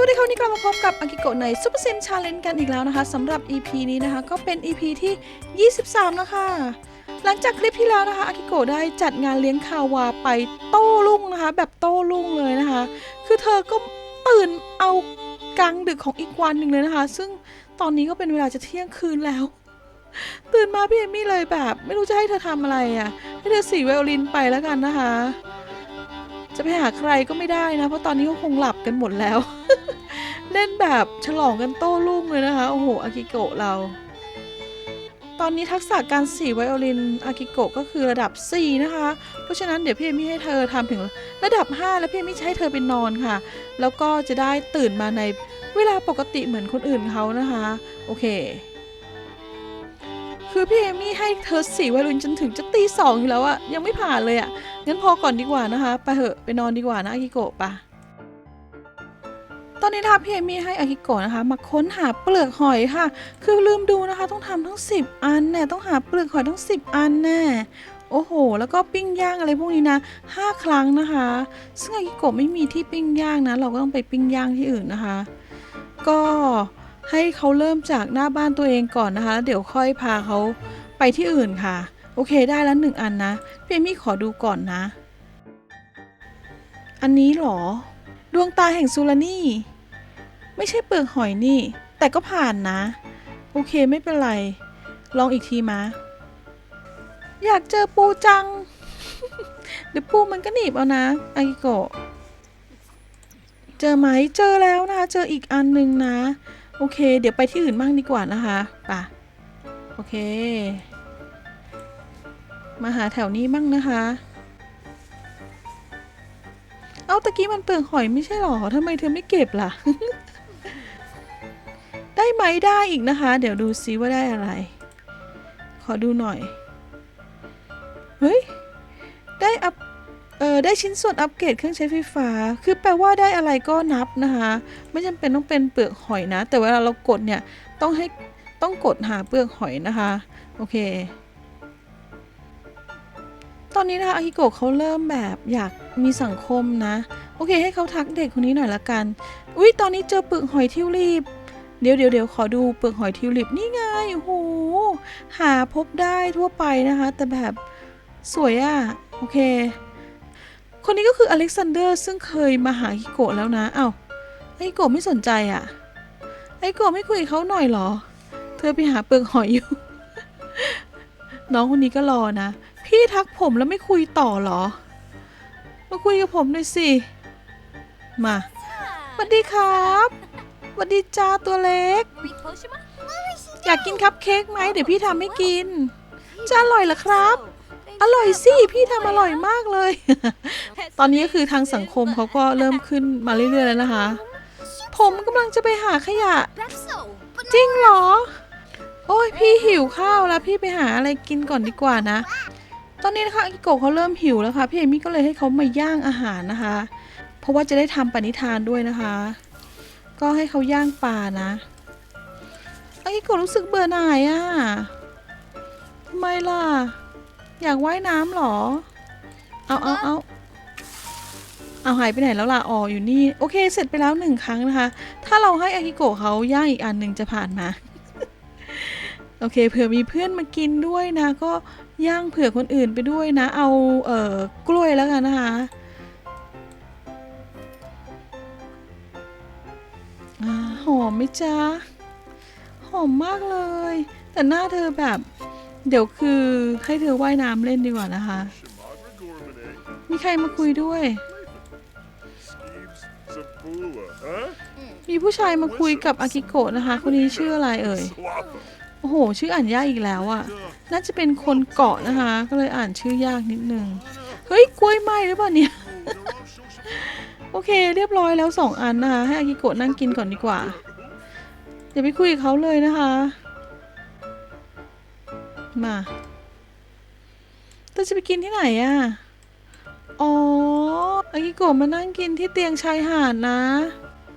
วัสดีครับวันนี้กลับมาพบกับอากิโกะในซูเปอร์เซนชาเลนจ์กันอีกแล้วนะคะสำหรับ EP นี้นะคะ ก็เป็น EP ที่ 23แล้วค่ะหลังจากคลิปที่แล้วนะคะอากิโกะได้จัดงานเลี้ยงคาวาไปโต้รุ่งนะคะ แบบโต้รุ่งเลยนะคะ คือเธอก็ตื่นเอากลางดึกของอีกวันหนึ่งเลยนะคะ ซึ่งตอนนี้ก็เป็นเวลาจะเที่ยงคืนแล้ว ตื่นมาพี่เอมี่เลยแบบ ไม่รู้จะให้เธอทำอะไรอะ่ะ ให้เธอสีไวโอลินไปแล้วกันนะคะ จะไปหาใครก็ไม่ได้นะ เพราะตอนนี้เขาคงหลับกันหมดแล้ว เล่นแบบฉลองกันโต้รุ่งเลยนะคะ โอ้โห อากิโกะเรา ตอนนี้ทักษะการสีไวโอลินอากิโกะก็คือระดับ 4 นะคะ เพราะฉะนั้นเดี๋ยวพี่เอมี่ให้เธอทำถึงระดับ 5 แล้วพี่เอมี่ให้เธอไปนอนค่ะ แล้วก็จะได้ตื่นมาในเวลาปกติเหมือนคนอื่นเขานะคะ โอเค คือพี่เอมี่ให้เธอสีไวโอลินจนถึงจะตีสองอยู่แล้วอะยังไม่ผ่านเลยอะงั้นพอก่อนดีกว่านะคะ ไปเหอะไปนอนดีกว่านะอากิโกะปะ ตอนนี้นะคะพี่เอมี่ให้อากิโกะนะคะ มาค้นหาเปลือกหอยค่ะ คือลืมดูนะคะ ต้องทำทั้ง 10 อันแน่ต้องหาเปลือกหอยทั้ง 10 อันแน่โอ้โห แล้วก็ปิ้งย่างอะไรพวกนี้นะ 5 ครั้งนะคะ ซึ่งอากิโกะไม่มีที่ปิ้งย่างนะ เราก็ต้องไปปิ้งย่างที่อื่นนะคะ ก็ให้เขาเริ่มจากหน้าบ้านตัวเองก่อนนะคะแล้วเดี๋ยวค่อยพาเขาไปที่อื่นค่ะ โอเคได้แล้วหนึ่งอันนะ พี่เอมี่ขอดูก่อนนะ อันนี้หรอ ดวงตาแห่งซูรานี่ ไม่ใช่เปลือกหอยนี่ แต่ก็ผ่านนะ โอเคไม่เป็นไร ลองอีกทีมา อยากเจอปูจัง เดี๋ยวปูมันก็หนีบเอานะอากิโกะเจอไหมเจอแล้วนะคะ เจออีกอันหนึ่งนะ โอเค เดี๋ยวไปที่อื่นบ้างดีกว่านะคะป่ะโอเค มาหาแถวนี้บ้างนะคะ ตะกี้มันเปลือกหอยไม่ใช่หรอทำไมเธอไม่เก็บล่ะ ได้ไหมได้อีกนะคะ เดี๋ยวดูซิว่าได้อะไร ขอดูหน่อย เฮ้ย ได้อัพเออได้ชิ้นส่วนอัปเกรดเครื่องใช้ไฟฟ้า คือแปลว่าได้อะไรก็นับนะคะ ไม่จำเป็นต้องเป็นเปลือกหอยนะ แต่เวลาเรากดเนี่ย ต้องให้ต้องกดหาเปลือกหอยนะคะ โอเค ตอนนี้นะคะอากิโกะเขาเริ่มแบบอยากมีสังคมนะ โอเค ให้เขาทักเด็กคนนี้หน่อยละกัน อุ๊ยตอนนี้เจอเปลือกหอยทิวลิปเดี๋ยวเดี๋ยวเดี๋ยวขอดูเปลือกหอยทิวลิปนี่ไงโอ้โหหาพบได้ทั่วไปนะคะ แต่แบบสวยอะโอเค คนนี้ก็คืออเล็กซานเดอร์ซึ่งเคยมาหาฮิโกะแล้วนะเอ้าไอฮิโกะไม่สนใจอะไอฮิโกะไม่คุยกับเขาหน่อยเหรอ เธอไปหาเปลือกหอยอยู่ น้องคนนี้ก็รอนะ พี่ทักผมแล้วไม่คุยต่อเหรอ มาคุยกับผมหน่อยสิ มาสวัสดีครับสวัสดีจ้าตัวเล็ก อยากกินคัพเค้กไหมเดี๋ยวพี่ทำให้กิน จะอร่อยเหรอครับ อร่อยสิ พี่ทำอร่อยมากเลย ตอนนี้ก็คือทางสังคมเขาก็เริ่มขึ้นมาเรื่อยๆแล้วนะคะ ผมกำลังจะไปหาขยะ จริงเหรอ โอ้ยพี่หิวข้าวแล้วพี่ไปหาอะไรกินก่อนดีกว่านะ ตอนนี้นะคะอากิโกะเขาเริ่มหิวแล้วค่ะพี่เอมี่ก็เลยให้เขามาย่างอาหารนะคะ เพราะว่าจะได้ทำปณิธานด้วยนะคะ ก็ให้เขาย่างปลานะอากิโกะรู้สึกเบื่อหน่ายอะทำไมล่ะ อยากว่ายน้ำเหรอ เอาเอาเอาเอาหายไปไหนแล้วล่ะอ๋ออยู่นี่ โอเค เสร็จไปแล้วหนึ่งครั้งนะคะ ถ้าเราให้อากิโกะเขาย่างอีกอันหนึ่งจะผ่านมา โอเคเผื่อมีเพื่อนมากินด้วยนะ ก็ย่างเผื่อคนอื่นไปด้วยนะ เอาเอ่อกล้วยแล้วกันนะคะอาหอมไหมจ๊ะหอมมากเลย แต่หน้าเธอแบบ เดี๋ยวคือให้เธอว่ายน้ำเล่นดีกว่านะคะ มีใครมาคุยด้วย มีผู้ชายมาคุยกับอากิโกะนะคะ คนนี้ชื่ออะไรเอ่ย โอ้โห ชื่ออ่านยากอีกแล้วอะ่ะน่าจะเป็นคนเกาะนะคะ ก็เลยอ่านชื่อยากนิดนึง เฮ้ย กล้วยไหม้หรือเปล่าเนี่ย โอเค เรียบร้อยแล้วสองอันนะคะ ให้อากิโกะนั่งกินก่อนดีกว่า อย่าไปคุยกับเขาเลยนะคะ มาเราจะไปกินที่ไหนอะอ๋อ อากิโกะมานั่งกินที่เตียงชายหาดนะ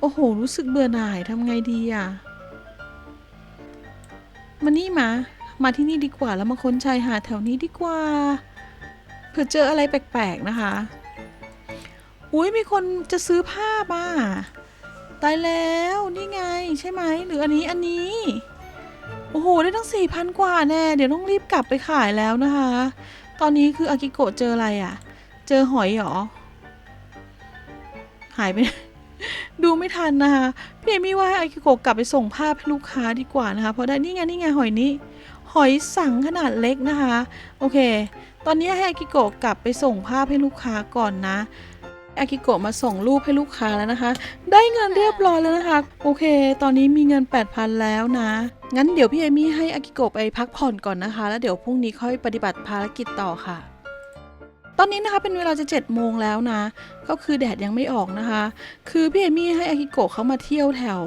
โอ้โห รู้สึกเบื่อหน่ายทำไงดีอะ มานี่มา มาที่นี่ดีกว่าแล้วมาค้นชายหาดแถวนี้ดีกว่า เผื่อเจออะไรแปลกๆนะคะ อุ้ยมีคนจะซื้อผ้ามาตายแล้วนี่ไงใช่ไหมหรืออันนี้อันนี้ โอ้โห ได้ตั้งสี่พันกว่าแน่ เดี๋ยวต้องรีบกลับไปขายแล้วนะคะ ตอนนี้คืออากิโกะเจออะไรอะ่ะ เจอหอยเหรอ หายไป ดูไม่ทันนะคะพี่เอมี่ว่าให้อากิโกะกลับไปส่งภาพให้ลูกค้าดีกว่านะคะ เพราะได้นี่ไงนี่ไงหอยนี้ หอยสังขนาดเล็กนะคะ โอเค ตอนนี้ให้อากิโกะกลับไปส่งภาพให้ลูกค้าก่อนนะอากิโกะมาส่งรูปให้ลูกค้าแล้วนะคะ ได้เงินเรียบร้อยแล้วนะคะ โอเค ตอนนี้มีเงิน 8,000 แล้วนะ งั้นเดี๋ยวพี่เอมี่ให้อากิโกะไปพักผ่อนก่อนนะคะ แล้วเดี๋ยวพรุ่งนี้ค่อยปฏิบัติภารกิจต่อค่ะ ตอนนี้นะคะเป็นเวลาจะ7โมงแล้วนะ ก็คือแดดยังไม่ออกนะคะ คือพี่เอมี่ให้อากิโกะเขามาเที่ยวแถว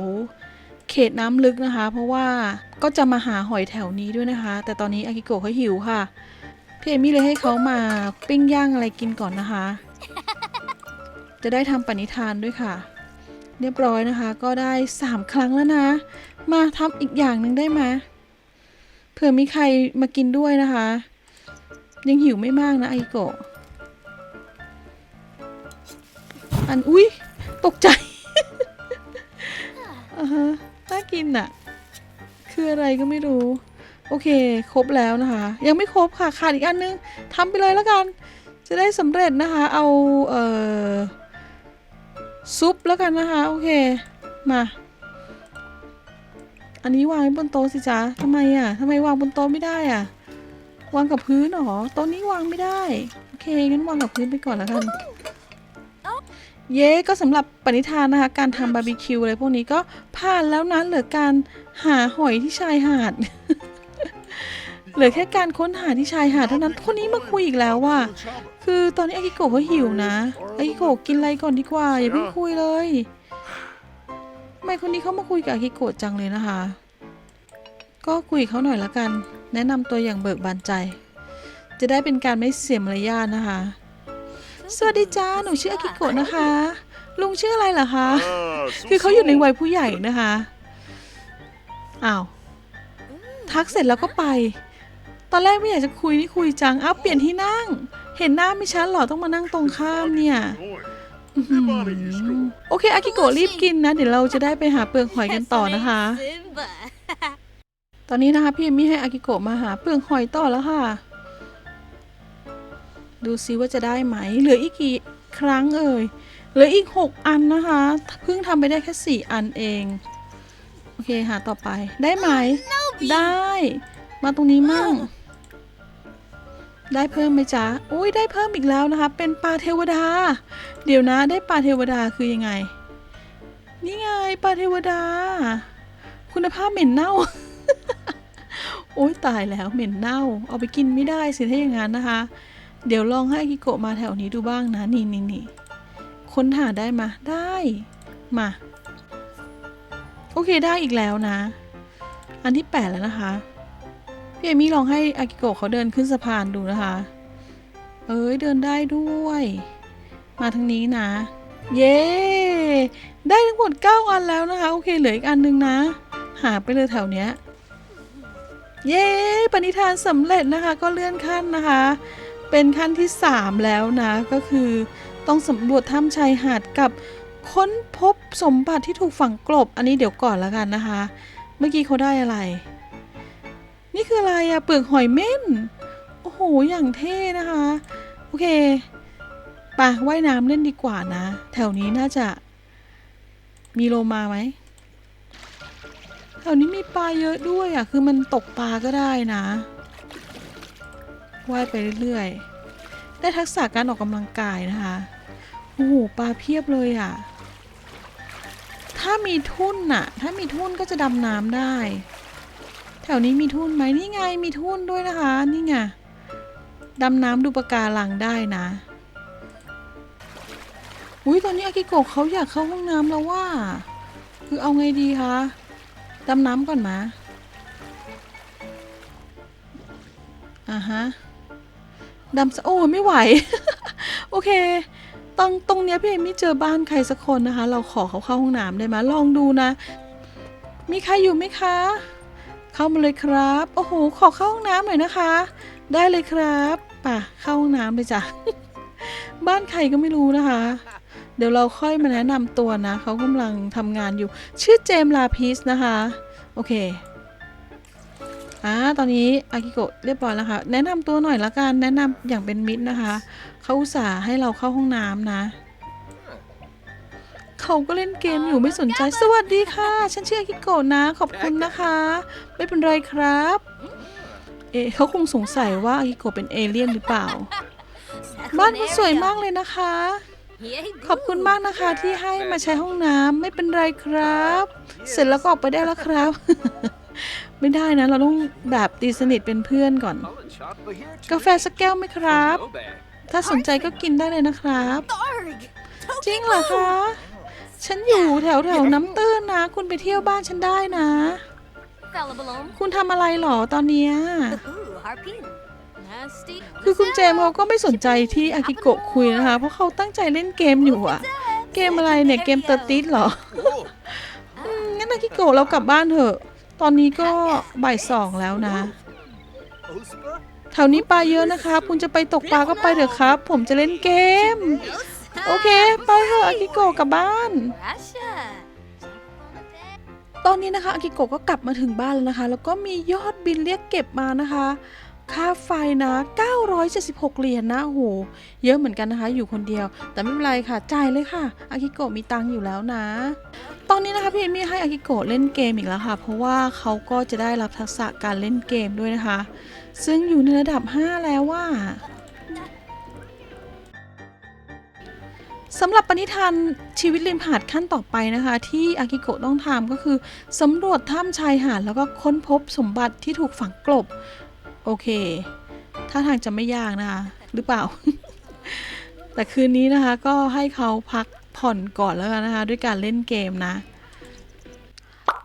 เขตน้ำลึกนะคะ เพราะว่าก็จะมาหาหอยแถวนี้ด้วยนะคะ แต่ตอนนี้อากิโกะเขาหิวค่ะ พี่เอมี่เลยให้เขามาปิ้งย่างอะไรกินก่อนนะคะ จะได้ทำปณิธานด้วยค่ะ เรียบร้อยนะคะ ก็ได้ 3 ครั้งแล้วนะ มาทำอีกอย่างหนึ่งได้ไหมเผื่อมีใครมากินด้วยนะคะ ยังหิวไม่มากนะไอโกะ อันอุ้ยตกใจอ่าฮะน่ากินอะคืออะไรก็ไม่รู้ โอเค ครบแล้วนะคะ ยังไม่ครบค่ะขาดอีกอันนึงทำไปเลยแล้วกัน จะได้สำเร็จนะคะ เอาเอ่อซุปแล้วกันนะคะ โอเค มา อันนี้วางไว้บนโต๊ะสิจ๊ะทำไมอะทำไมวางบนโต๊ะไม่ได้อะ วางกับพื้นหรอโต๊ะนี้วางไม่ได้ โอเคงั้นวางกับพื้นไปก่อนแล้วกัน เย้ก็สำหรับปณิธานนะคะ การทำบาร์บีคิวอะไรพวกนี้ก็ผ่านแล้วนะเหลือการหาหอยที่ชายหาด เหลือแค่การค้นหาที่ชายหาดเท่านั้นคนนี้มาคุยอีกแล้วว่า คือตอนนี้อากิโกะเขาหิวนะอากิโกะกินอะไรก่อนดีกว่าอย่าเพิ่งคุยเลยทำไมคนนี้เขามาคุยกับอากิโกะจังเลยนะคะ ก็คุยเขาหน่อยละกัน แนะนำตัวอย่างเบิกบานใจ จะได้เป็นการไม่เสียมารยาทนะคะ สวัสดีจ้า หนูชื่ออากิโกะนะคะ ลุงชื่ออะไรเหรอคะ Ah, คือเขาอยู่ในวัยผู้ใหญ่นะคะ อ้าว ทักเสร็จแล้วก็ไป ตอนแรกไม่อยากจะคุยนี่คุยจัง อ้าว เปลี่ยนที่นั่ง เห็นหน้าไม่ชัดเหรอ ต้องมานั่งตรงข้ามเนี่ยอื้อหือโอเค อากิโกะรีบกินนะ เดี๋ยวเราจะได้ไปหาเปลือกหอยกันต่อนะคะ ตอนนี้นะคะพี่เอมี่ให้อากิโกะมาหาเปลือกหอยต่อแล้วค่ะ ดูซิว่าจะได้ไหม เหลืออีกกี่ครั้งเอ่ย เหลืออีก 6 อันนะคะ เพิ่งทำไปได้แค่ 4 อันเอง โอเคหาต่อไป ได้ไหม ได้ มาตรงนี้มั่ง ได้เพิ่มไหมจ๊ะ อุ้ยได้เพิ่มอีกแล้วนะคะ เป็นปลาเทวดา เดี๋ยวนะได้ปลาเทวดาคือยังไง นี่ไงปลาเทวดา คุณภาพเหม็นเน่าโอ้ยตายแล้วเหม็นเน่า เอาไปกินไม่ได้สิถ้าอย่างนั้นนะคะ เดี๋ยวลองให้อากิโกะมาแถวนี้ดูบ้างนะ นี่นี่นี่ค้นหาได้มาได้ มา โอเคได้อีกแล้วนะ อันที่แปดแล้วนะคะ พี่เอมี่ลองให้อากิโกะเขาเดินขึ้นสะพานดูนะคะ เอ้ยเดินได้ด้วย มาทางนี้นะ เย้ได้ทั้งหมด 9 อันแล้วนะคะ โอเคเหลืออีกอันนึงนะ หาไปเลยแถวเนี้ย เย้ปณิธานสำเร็จนะคะ ก็เลื่อนขั้นนะคะ เป็นขั้นที่ 3 แล้วนะก็คือต้องสำรวจถ้ำชายหาดกับค้นพบสมบัติที่ถูกฝังกลบ อันนี้เดี๋ยวก่อนล้วกันนะคะ เมื่อกี้เขาได้อะไร นี่คืออะไรอะเปลือกหอยเม่น โอ้โห อย่างเท่นะคะ โอเคปะว่ายน้ำเล่นดีกว่านะ แถวนี้น่าจะมีโลมาไหมแถวนี้มีปลาเยอะด้วยอะคือมันตกปลาก็ได้นะ ว่ายไปเรื่อยๆ ได้ทักษะการออกกำลังกายนะคะ โอ้โห ปลาเพียบเลยอะถ้ามีทุ่นน่ะ ถ้ามีทุ่นก็จะดำน้ำได้ แถวนี้มีทุ่นไหมนี่ไง มีทุ่นด้วยนะคะ นี่ไง ดำน้ำดูปะการังได้นะ อุ้ยตอนนี้อากิโกะเขาอยากเข้าห้องน้ำแล้วว่า คือเอาไงดีคะ ดำน้ำก่อนนะอ่าฮะ ดำสโอ้ไม่ไหว โอเคตรงตรงเนี้ยพี่เอมี่เจอบ้านใครสักคนนะคะ เราขอเขาเข้าห้องน้ำได้ไหมลองดูนะ มีใครอยู่ไหมคะ เข้ามาเลยครับ โอ้โห ขอเข้าห้องน้ำหน่อยนะคะ ได้เลยครับป่ะเข้าห้องน้ำเลยจ้ะบ้านใครก็ไม่รู้นะคะ เดี๋ยวเราค่อยมาแนะนำตัวนะเขากำลังทำงานอยู่ ชื่อเจมลาพิสนะคะ โอเค อ่าตอนนี้อากิโกะเรียบร้อยแล้วค่ะ แนะนำตัวหน่อยละกัน แนะนำอย่างเป็นมิตรนะคะ เขาอุตส่าห์ให้เราเข้าห้องน้ำนะ เขาก็เล่นเกมอยู่ไม่สนใจ สวัสดีค่ะ ฉันชื่ออากิโกะนะ ขอบคุณนะคะ ไม่เป็นไรครับ เอเขาคงสงสัยว่าอากิโกะเป็นเอเลี่ยนหรือเปล่า บ้านคุณสวยมากเลยนะคะ ขอบคุณมากนะคะที่ให้มาใช้ห้องน้ำไม่เป็นไรครับ เสร็จแล้วก็ออกไปได้แล้วครับ ไม่ได้นะ เราต้องแบบตีสนิทเป็นเพื่อนก่อน กาแฟสักแก้วไหมครับ ถ้าสนใจก็กินได้เลยนะครับ จริงเหรอคะ ฉันอยู่แถวแถวน้ำตื้นนะ คุณไปเที่ยวบ้านฉันได้นะ คุณทำอะไรหรอตอนเนี้ยคือคุณเจมเขาก็ไม่สนใจที่อากิโกะคุยนะคะ เพราะเขาตั้งใจเล่นเกมอยู่อะเกมอะไรเนี่ย เกมเตอร์ติสเหรองั้นอากิโกะเรากลับบ้านเถอะ ตอนนี้ก็บ่ายสองแล้วนะ แถวนี้ปลาเยอะนะคะ คุณจะไปตกปลาก็ไปเถอะครับ ผมจะเล่นเกม โอเค ไปเถอะอากิโกะกลับบ้าน ตอนนี้นะคะอากิโกะก็กลับมาถึงบ้านแล้วนะคะ แล้วก็มียอดบินเรียกเก็บมานะคะ ค่าไฟนะ 976 เหรียญนะโอ้โหเยอะเหมือนกันนะคะ อยู่คนเดียว แต่ไม่เป็นไรค่ะ จ่ายเลยค่ะอากิโกะมีตังค์อยู่แล้วนะ ตอนนี้นะคะพี่เอมี่ให้อากิโกะเล่นเกมอีกแล้วค่ะ เพราะว่าเขาก็จะได้รับทักษะการเล่นเกมด้วยนะคะ ซึ่งอยู่ในระดับ 5 แล้วว่าสำหรับปณิธานชีวิตริมหาดขั้นต่อไปนะคะ ที่อากิโกะต้องทำก็คือสำรวจถ้ำชายหาดแล้วก็ค้นพบสมบัติที่ถูกฝังกลบ โอเค ถ้าทางจะไม่ยากนะคะ หรือเปล่า แต่คืนนี้นะคะก็ให้เขาพักผ่อนก่อนแล้วกันนะคะ ด้วยการเล่นเกมนะ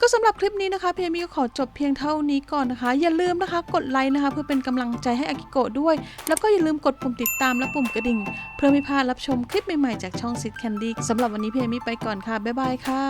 ก็สำหรับคลิปนี้นะคะเพี่เอมี่ก็ขอจบเพียงเท่านี้ก่อนนะคะ อย่าลืมนะคะ กดไลค์นะคะ เพื่อเป็นกำลังใจให้อากิโกะด้วย แล้วก็อย่าลืมกดปุ่มติดตามและปุ่มกระดิ่ง เพื่อไม่พลาดรับชมคลิปใหม่ๆจากช่องซิดแคนดี้สำหรับวันนี้เพี่เอมี่ไปก่อนค่ะบ๊ายบายค่ะ